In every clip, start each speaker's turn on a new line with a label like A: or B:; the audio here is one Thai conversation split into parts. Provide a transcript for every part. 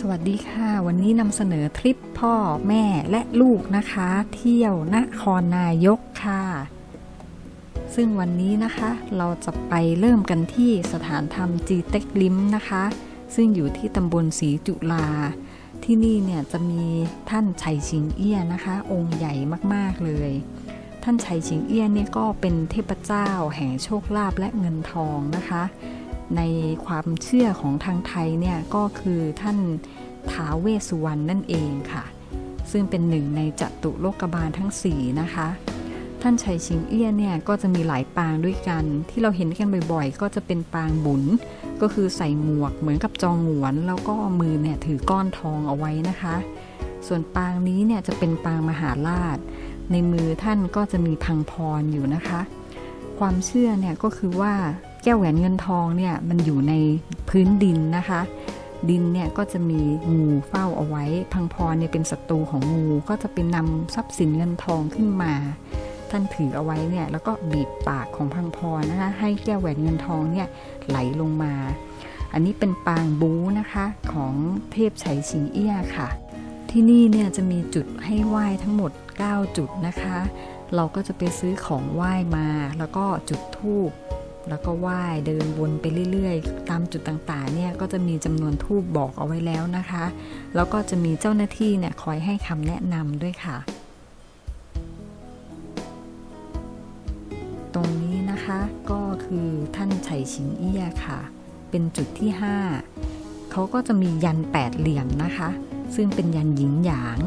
A: สวัสดีค่ะ วันนี้นำเสนอทริปพ่อแม่และลูกนะคะ เที่ยวนครนายกค่ะ ซึ่งวันนี้นะคะเราจะไปเริ่มกันที่สถานธรรมจีเต็กลิมนะคะ ซึ่งอยู่ที่ตำบลศรีจุฬาที่นี่เนี่ยจะมีท่านชัยชิงเอี้ยนะคะ องค์ใหญ่มากๆเลย ท่านชัยชิงเอี้ยเนี่ยก็เป็นเทพเจ้าแห่งโชคลาภและเงินทองนะคะ ในความเชื่อของทางไทยเนี่ยก็คือท่านท้าเวสุวรรณนั่นเองค่ะ ซึ่งเป็นหนึ่งในจตุโลกบาลทั้ง 4 นะคะ ท่านชัยชิงเอี้ยเนี่ยก็จะมีหลายปางด้วยกัน ที่เราเห็นกันบ่อยๆ ก็จะเป็นปางบุญก็คือใส่หมวกเหมือนกับจองหวน แล้วก็มือเนี่ยถือก้อนทองเอาไว้นะคะ ส่วนปางนี้เนี่ยจะเป็นปางมหาราช ในมือท่านก็จะมีพังพรอยู่นะคะ ความเชื่อเนี่ยก็คือว่า แก้วแหวนเงินทองเนี่ยมันอยู่ในพื้นดินนะคะ ดินเนี่ยก็จะมีงูเฝ้าเอาไว้ พังพรเนี่ยเป็นศัตรูของงูก็จะเป็นนำทรัพย์สินเงินทองขึ้นมา ท่านถือเอาไว้เนี่ยแล้วก็บีบปากของพังพรนะคะให้แก้วแหวนเงินทองเนี่ยไหลลงมา อันนี้เป็นปางบูนะคะของเทพไฉชิงเอี้ยค่ะ ที่นี่เนี่ยจะมีจุดให้ไหว้ทั้งหมด 9 จุดนะคะ เราก็จะไปซื้อของไหว้มา แล้วก็จุดธูป แล้วก็ไหว้เดินวนไปเรื่อยๆ ตามจุดต่างๆ เนี่ยก็จะมีจำนวนทูบบอกเอาไว้แล้วนะคะ แล้วก็จะมีเจ้าหน้าที่เนี่ยคอยให้คำแนะนำด้วยค่ะ ตรงนี้นะคะก็คือท่านไฉชิงเอี้ยค่ะ เป็นจุดที่ 5เขาก็จะมียันแปดเหลี่ยมนะคะ ซึ่งเป็นยันหญิงหยาง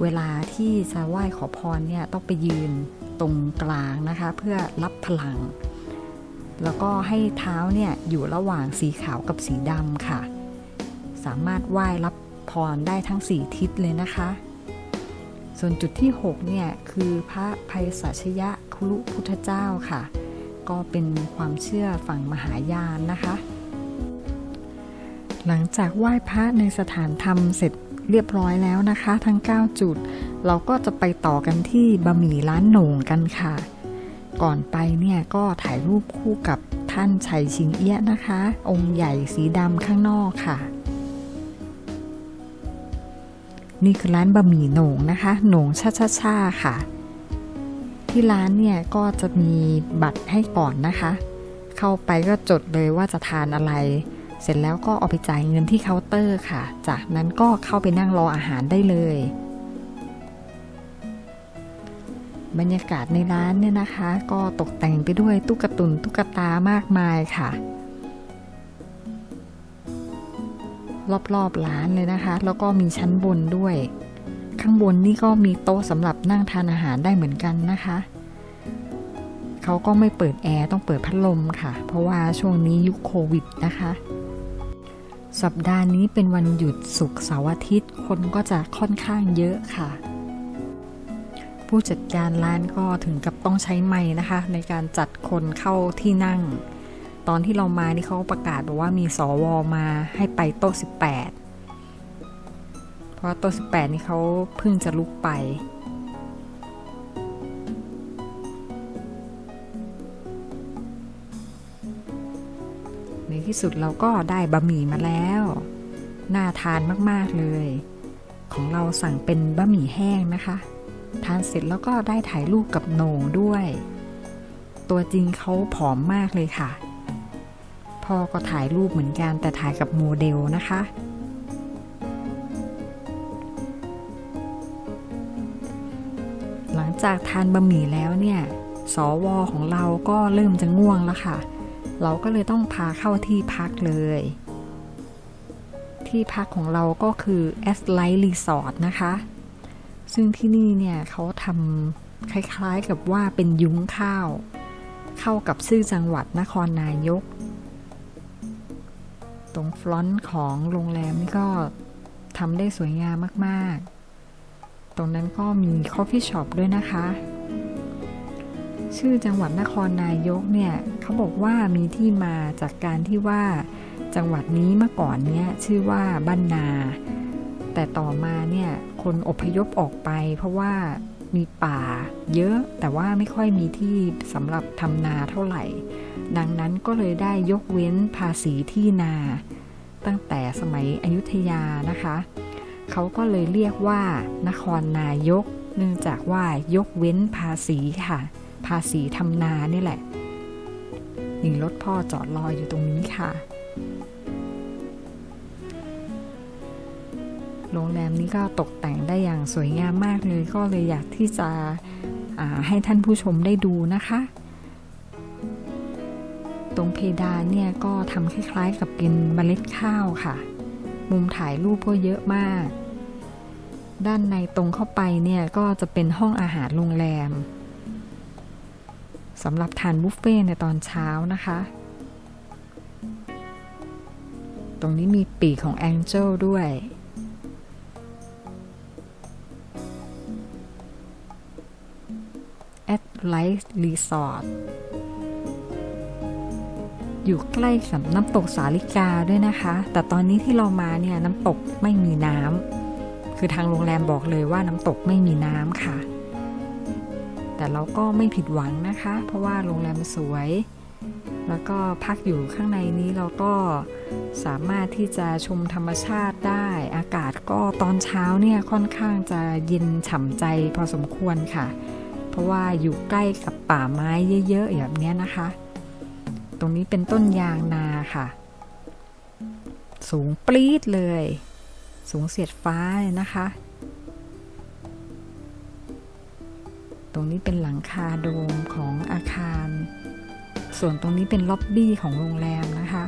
A: เวลาที่จะไหว้ขอพรเนี่ยต้องไปยืนตรงกลางนะคะ เพื่อรับพลัง แล้วก็ให้เท้าเนี่ยอยู่ระหว่างสีขาวกับสีดำค่ะ สามารถไหว้รับพรได้ทั้ง 4 ทิศเลยนะคะ ส่วนจุดที่ 6 เนี่ย คือพระภัยสัชยะคุรุพุทธเจ้าค่ะ ก็เป็นความเชื่อฝั่งมหายานนะคะ หลังจากไหว้พระในสถานธรรมเสร็จเรียบร้อยแล้วนะคะ ทั้ง 9 จุด เราก็จะไปต่อกันที่บะหมี่ร้านโหน่งกันค่ะ ก่อนไปเนี่ยก็ถ่ายรูปคู่กับท่านชัยชิงเอี้ยะนะคะ องค์ใหญ่สีดำข้างนอกค่ะ นี่คือร้านบะหมี่โหน่งนะคะโหน่งชาชาชาค่ะ ที่ร้านเนี่ยก็จะมีบัตรให้ก่อนนะคะ เข้าไปก็จดเลยว่าจะทานอะไร เสร็จแล้วก็เอาไปจ่ายเงินที่เคาน์เตอร์ค่ะ จากนั้นก็เข้าไปนั่งรออาหารได้เลย บรรยากาศในร้านเนี่ยนะคะ ก็ตกแต่งไปด้วยตุ๊กตุนตุ๊กตามากมายค่ะ รอบๆร้านเลยนะคะ แล้วก็มีชั้นบนด้วย ข้างบนนี่ก็มีโต๊ะสำหรับนั่งทานอาหารได้เหมือนกันนะคะเขาก็ไม่เปิดแอร์ต้องเปิดพัดลมค่ะ เพราะว่าช่วงนี้ยุคโควิดนะคะสัปดาห์นี้เป็นวันหยุดศุกร์เสาร์อาทิตย์ คนก็จะค่อนข้างเยอะค่ะ ผู้จัดการร้านก็ถึงกับต้องใช้ไม้นะคะ ในการจัดคนเข้าที่นั่ง ตอนที่เรามานี่เขาประกาศบอกว่ามีสวมาให้ไปโต๊ะ 18 เพราะโต๊ะ 18 นี่เขาเพิ่งจะลุกไปในที่สุดเราก็ได้บะหมี่มาแล้ว น่าทานมาก ๆ เลย ของเราสั่งเป็นบะหมี่แห้งนะคะ ทานเสร็จแล้วก็ได้ถ่ายรูปกับโหน่งด้วย ตัวจริงเขาผอมมากเลยค่ะ พ่อก็ถ่ายรูปเหมือนกันแต่ถ่ายกับโมเดลนะคะ หลังจากทานบะหมี่แล้วเนี่ย สวของเราก็เริ่มจะง่วงแล้วค่ะ เราก็เลยต้องพาเข้าที่พักเลย ที่พักของเราก็คือ a s l i g h t Resort นะคะ ซึ่งที่นี่เนี่ยเขาทำคล้ายๆกับว่าเป็นยุ้งข้าว เข้ากับชื่อจังหวัดนครนายก ตรงฟลอนต์ของโรงแรมนี่ก็ทำได้สวยงามมากๆ ตรงนั้นก็มีคอฟฟี่ช็อปด้วยนะคะ ชื่อจังหวัดนครนายกเนี่ยเขาบอกว่ามีที่มาจากการที่ว่าจังหวัดนี้เมื่อก่อนเนี่ยชื่อว่าบ้านนา แต่ต่อมาเนี่ยคนอพยพออกไป เพราะว่ามีป่าเยอะแต่ว่าไม่ค่อยมีที่สำหรับทำนาเท่าไหร่ ดังนั้นก็เลยได้ยกเว้นภาษีที่นา ตั้งแต่สมัยอยุธยานะคะ เขาก็เลยเรียกว่านครนายก เนื่องจากว่ายกเว้นภาษีค่ะ ภาษีทำนานี่แหละหนี่รถพ่อจอดรออยู่ตรงนี้ค่ะ โรงแรมนี้ก็ตกแต่งได้อย่างสวยงามมากเลย ก็เลยอยากที่จะให้ท่านผู้ชมได้ดูนะคะ ตรงเพดานเนี่ยก็ทำคล้ายๆกับเป็นเมล็ดข้าวค่ะ มุมถ่ายรูปก็เยอะมาก ด้านในตรงเข้าไปเนี่ยก็จะเป็นห้องอาหารโรงแรมสำหรับทานบุฟเฟ่ในตอนเช้านะคะ ตรงนี้มีปีกของแองเจิลด้วย ไลท์รีสอร์ทอยู่ใกล้กับน้ำตกสาลิกาด้วยนะคะ แต่ตอนนี้ที่เรามาเนี่ยน้ำตกไม่มีน้ำคือทางโรงแรมบอกเลยว่าน้ำตกไม่มีน้ำค่ะ แต่เราก็ไม่ผิดหวังนะคะ เพราะว่าโรงแรมสวย แล้วก็พักอยู่ข้างในนี้เราก็สามารถที่จะชมธรรมชาติได้ อากาศก็ตอนเช้าเนี่ยค่อนข้างจะเย็นฉ่ำใจพอสมควรค่ะ เพราะว่าอยู่ใกล้กับป่าไม้เยอะๆแบบเนี้นะคะ ตรงนี้เป็นต้นยางนาค่ะ สูงปรี๊ดเลย สูงเสียดฟ้าเลยนะคะ ตรงนี้เป็นหลังคาโดมของอาคาร ส่วนตรงนี้เป็นล็อบบี้ของโรงแรมนะคะ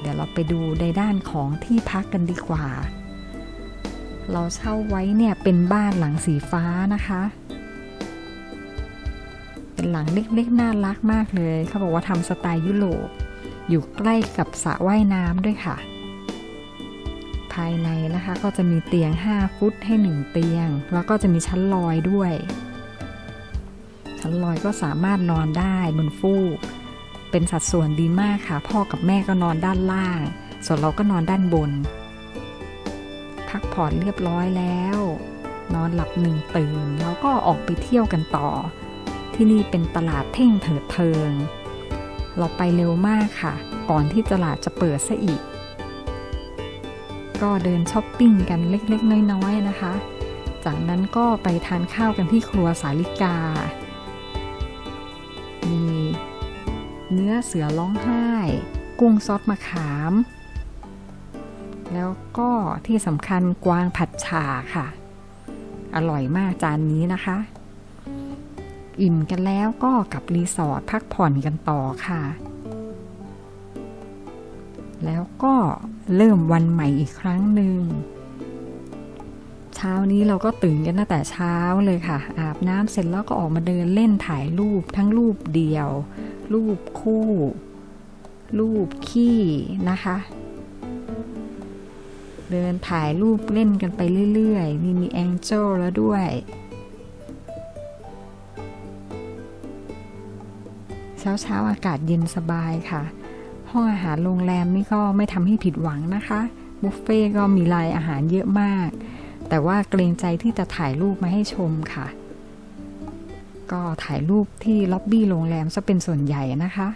A: เดี๋ยวเราไปดูในด้านของที่พักกันดีกว่า เราเช่าไว้เนี่ยเป็นบ้านหลังสีฟ้านะคะ เป็นหลังเล็กๆน่ารักมากเลยเขาบอกว่าทำสไตล์ยุโรปอยู่ใกล้กับสระว่ายน้ำด้วยค่ะ ภายในนะคะก็จะมีเตียง 5 ฟุตให้ 1 เตียง แล้วก็จะมีชั้นลอยด้วย ชั้นลอยก็สามารถนอนได้บนฟูก เป็นสัดส่วนดีมากค่ะ พ่อกับแม่ก็นอนด้านล่าง ส่วนเราก็นอนด้านบน พักผ่อนเรียบร้อยแล้ว นอนหลับหนึ่งตื่นแล้วก็ออกไปเที่ยวกันต่อ ที่นี่เป็นตลาดเท่งเถิดเทิง เราไปเร็วมากค่ะ ก่อนที่ตลาดจะเปิดซะอีก ก็เดินช้อปปิ้งกันเล็กๆ น้อยๆนะคะ จากนั้นก็ไปทานข้าวกันที่ครัวสาลิกา มีเนื้อเสือร้องไห้ กุ้งซอสมะขาม แล้วก็ที่สำคัญกวางผัดฉ่าค่ะ อร่อยมากจานนี้นะคะ อิ่มกันแล้วก็กลับรีสอร์ทพักผ่อนกันต่อค่ะ แล้วก็เริ่มวันใหม่อีกครั้งหนึ่งเช้านี้เราก็ตื่นกันตั้งแต่เช้าเลยค่ะ อาบน้ำเสร็จแล้วก็ออกมาเดินเล่นถ่ายรูปทั้งรูปเดียว รูปคู่ รูปขี้นะคะ เดินถ่ายรูปเล่นกันไปเรื่อยๆนี่มีแองเจิลแล้วด้วยเช้าเช้าๆ อากาศเย็นสบายค่ะ ห้องอาหารโรงแรมนี่ก็ไม่ทำให้ผิดหวังนะคะ บุฟเฟ่ก็มีรายอาหารเยอะมาก แต่ว่าเกรงใจที่จะถ่ายรูปมาให้ชมค่ะ ก็ถ่ายรูปที่ล็อบบี้โรงแรมซะเป็นส่วนใหญ่นะคะ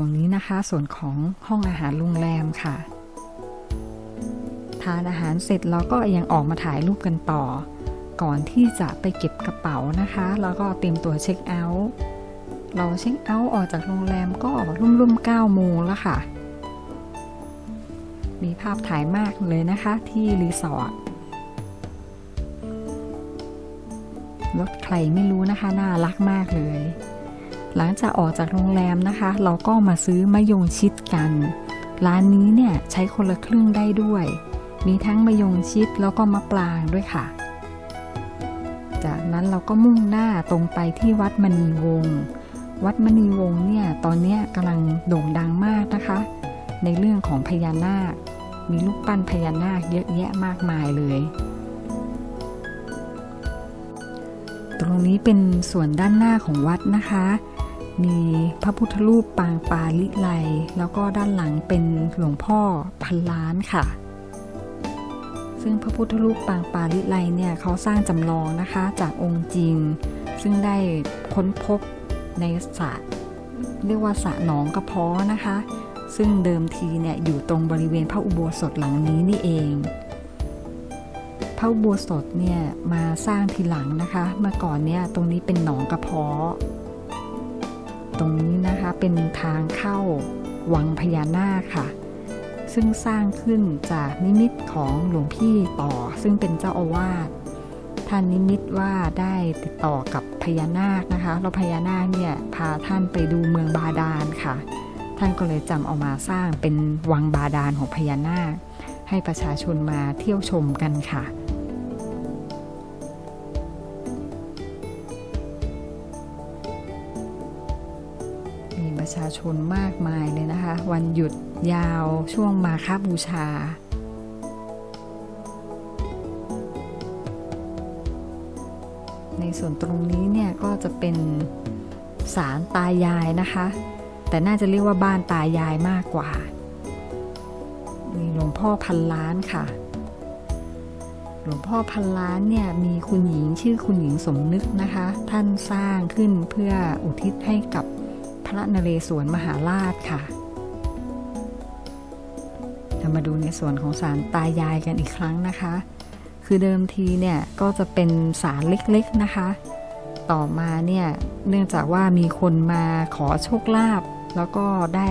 A: ตรงนี้นะคะ ส่วนของห้องอาหารโรงแรมค่ะ ทานอาหารเสร็จเราก็ยังออกมาถ่ายรูปกันต่อ ก่อนที่จะไปเก็บกระเป๋านะคะ แล้วก็เตรียมตัวเช็คเอาท์เราเช็คเอาท์ออกจากโรงแรมก็รุ่มๆ9โมงแล้วค่ะ มีภาพถ่ายมากเลยนะคะที่รีสอร์ทรถใครไม่รู้นะคะ น่ารักมากเลย หลังจากออกจากโรงแรมนะคะ เราก็มาซื้อมะยงชิดกัน ร้านนี้เนี่ยใช้คนละครึ่งได้ด้วย มีทั้งมะยงชิดแล้วก็มะปรางด้วยค่ะ จากนั้นเราก็มุ่งหน้าตรงไปที่วัดมณีวงศ์วัดมณีวงศ์เนี่ยตอนนี้กำลังโด่งดังมากนะคะ ในเรื่องของพญานาค มีรูปปั้นพญานาคเยอะแยะมากมายเลยตรงนี้เป็นส่วนด้านหน้าของวัดนะคะ มีพระพุทธรูปปางปาลิไลแล้วก็ด้านหลังเป็นหลวงพ่อพันล้านค่ะ ซึ่งพระพุทธรูปปางปาลิไลเนี่ยเขาสร้างจำลองนะคะจากองค์จริง ซึ่งได้ค้นพบในสระเรียกว่าสระหนองกระเพาะนะคะ ซึ่งเดิมทีเนี่ยอยู่ตรงบริเวณพระอุโบสถหลังนี้นี่เองพระอุโบสถเนี่ยมาสร้างทีหลังนะคะ เมื่อก่อนเนี่ยตรงนี้เป็นหนองกระเพาะ ตรงนี้นะคะเป็นทางเข้าวังพญานาคค่ะ ซึ่งสร้างขึ้นจากนิมิตของหลวงพี่ต่อ ซึ่งเป็นเจ้าอาวาสท่านนิมิตว่าได้ติดต่อกับพญานาคนะคะแล้วพญานาคเนี่ยพาท่านไปดูเมืองบาดาลค่ะ ท่านก็เลยจำเอามาสร้างเป็นวังบาดาลของพญานาค ให้ประชาชนมาเที่ยวชมกันค่ะ ประชาชนมากมายเลยนะคะ วันหยุดยาวช่วงมาคาบูชาในส่วนตรงนี้เนี่ยก็จะเป็นศาลตายายนะคะ แต่น่าจะเรียกว่าบ้านตายายมากกว่ามีหลวงพ่อพันล้านค่ะ หลวงพ่อพันล้านเนี่ยมีคุณหญิงชื่อคุณหญิงสมนึกนะคะ ท่านสร้างขึ้นเพื่ออุทิศให้กับ พระนเรศวรมหาราชค่ะเรามาดูในส่วนของศาลตายายกันอีกครั้งนะคะ คือเดิมทีเนี่ยก็จะเป็นศาลเล็กๆนะคะ ต่อมาเนี่ยเนื่องจากว่ามีคนมาขอโชคลาภแล้วก็ได้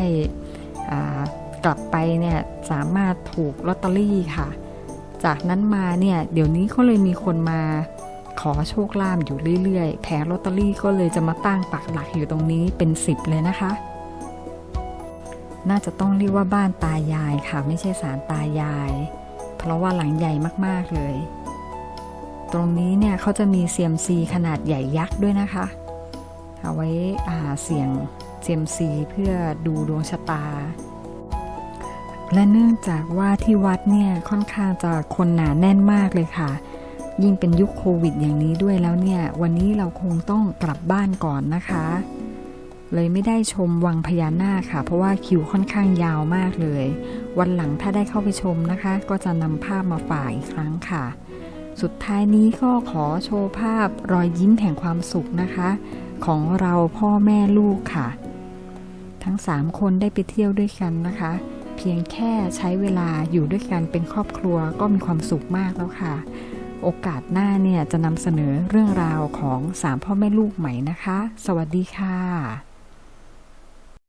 A: กลับไปเนี่ยสามารถถูกลอตเตอรี่ค่ะ จากนั้นมาเนี่ยเดี๋ยวนี้ก็เลยมีคนมา ขอโชคลาภอยู่เรื่อยๆ แผงลอตเตอรี่ก็เลยจะมาตั้งปักหลักอยู่ตรงนี้เป็นสิบเลยนะคะ น่าจะต้องเรียกว่าบ้านตายายค่ะ ไม่ใช่ศาลตายาย เพราะว่าหลังใหญ่มากๆเลย ตรงนี้เนี่ยเขาจะมีเซียมซีขนาดใหญ่ยักษ์ด้วยนะคะ เอาไว้อ่าเสี่ยงเซียมซีเพื่อดูดวงชะตาและเนื่องจากว่าที่วัดเนี่ยค่อนข้างจะคนหนาแน่นมากเลยค่ะ ยิ่งเป็นยุคโควิดอย่างนี้ด้วยแล้วเนี่ย วันนี้เราคงต้องกลับบ้านก่อนนะคะ เลยไม่ได้ชมวังพญานาคค่ะ เพราะว่าคิวค่อนข้างยาวมากเลย วันหลังถ้าได้เข้าไปชมนะคะ ก็จะนำภาพมาฝากอีกครั้งค่ะ สุดท้ายนี้ก็ขอโชว์ภาพรอยยิ้มแห่งความสุขนะคะ ของเราพ่อแม่ลูกค่ะ ทั้ง 3 คนได้ไปเที่ยวด้วยกันนะคะเพียงแค่ใช้เวลาอยู่ด้วยกันเป็นครอบครัวก็มีความสุขมากแล้วค่ะ โอกาสหน้าเนี่ยจะนำเสนอเรื่องราวของสามพ่อแม่ลูกใหม่นะคะ สวัสดีค่ะ